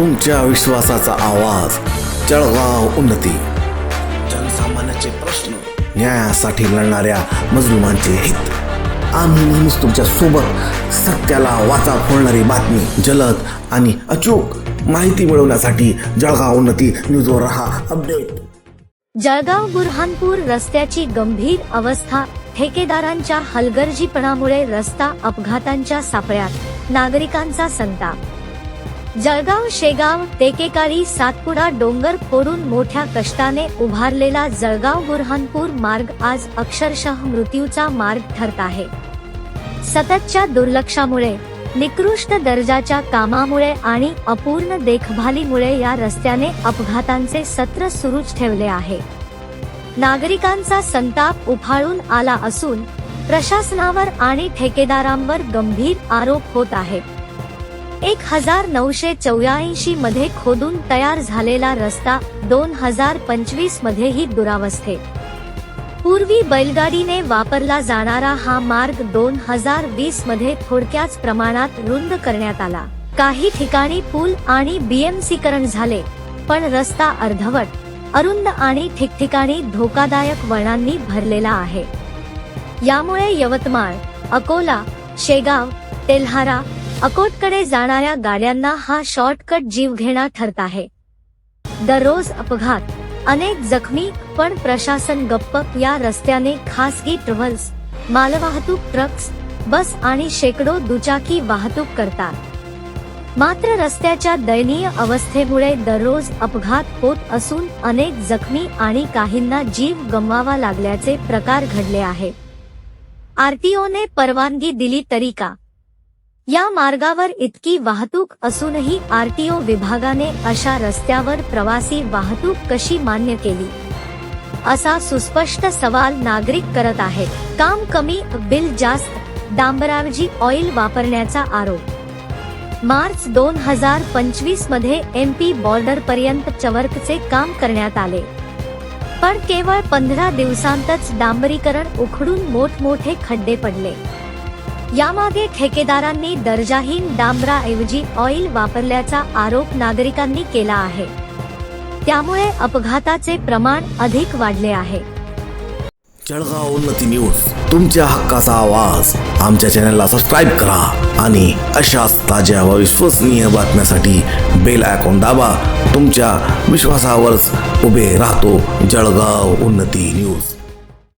तुमच्या विश्वासाचा आवाज. जळगाव उन्नती. जनसामान्याचे प्रश्न न्यायासाठी लढणाऱ्या मजलुमांचे हित. आम्ही नेहमीच तुमच्यासोबत सत्याला वाचा फोडणारी बातमी जलद आणि अचूक माहिती मिळवण्यासाठी जळगाव उन्नती न्यूजवर रहा अपडेट. जळगाव बुरहानपूर रस्त्याची गंभीर अवस्था ठेकेदारांच्या हलगर्जीपणामुळे रस्ता अपघातांच्या सापळ्यात नागरिकांचा संताप. जळगाव शेगाव टेकेकाळी सातपुडा डोंगर फोडून मोठ्या कष्टाने उभारलेला जळगाव बुरहानपूर मार्ग आज अक्षरशः मृत्यूचा मार्ग ठरत आहे. सततच्या दुर्लक्षामुळे निकृष्ट दर्जाच्या कामामुळे आणि अपूर्ण देखभालीमुळे या रस्त्याने अपघातांचे सत्र सुरूच ठेवले आहे. नागरिकांचा संताप उफाळून आला असून प्रशासनावर आणि ठेकेदारांवर गंभीर आरोप होत आहेत. एक हजार नऊशे चौऱ्याऐंशी मध्ये खोदून तयार झालेला रस्ता दोन हजार पंचवीस मध्येही दुरावस्थेत. पूर्वी बैलगाडीने वापरला जाणारा हा मार्ग दोन हजार वीसमध्ये थोडक्याच प्रमाणात रुंद करण्यात आला. काही ठिकाणी पूल आणि बीएमसीकरण झाले पण रस्ता अर्धवट अरुंद आणि ठिकठिकाणी धोकादायक वळणांनी भरलेला आहे. यामुळे यवतमाळ अकोला शेगाव तेल्हारा अकोटकडे जाणाऱ्या गाड्यांना हा शॉर्टकट जीवघेणा ठरत आहे. दररोज अपघात अनेक जखमी पण प्रशासन गप्प या रस्त्याने खासगी ट्रॅव्हल्स मालवाहतूक ट्रक्स बस आणि शेकडो दुचाकी वाहतूक करतात. मात्र रस्त्याच्या दयनीय अवस्थेमुळे दररोज अपघात होत असून अनेक जखमी आणि काहींना जीव गमवावा लागल्याचे प्रकार घडले आहे. आरटीओने परवानगी दिली तरी का? या मार्गावर इतकी वाहतूक असूनही आरटीओ विभागाने अशा रस्त्यावर प्रवासी वाहतूक कशी मान्य केली? असा सुस्पष्ट सवाल नागरिक करत आहेत. काम कमी बिल जास्त डांबरावजी ऑइल वापरण्याचा आरोप. मार्च दोन हजार पंचवीसमध्ये एमपी बॉर्डर पर्यंत चवर्कचे काम करण्यात आले. पण केवळ पंधरा दिवसांतच डांबरीकरण उखडून मोठमोठे खड्डे पडले. यामागे ठेकेदारांनी दर्जाहीन डांबराऐवजी ऑइल वापरल्याचा आरोप नागरिकांनी केला आहे. त्यामुळे अपघाताचे प्रमाण अधिक वाढले आहे. जळगाव उन्नती न्यूज तुमच्या हक्काचा आवाज. आमच्या चॅनलला सबस्क्राईब करा आणि अशाच ताज्या व विश्वसनीय बातम्यासाठी बेल आयकॉन दाबा. तुमच्या विश्वासावरच उभे राहतो जळगाव उन्नती न्यूज.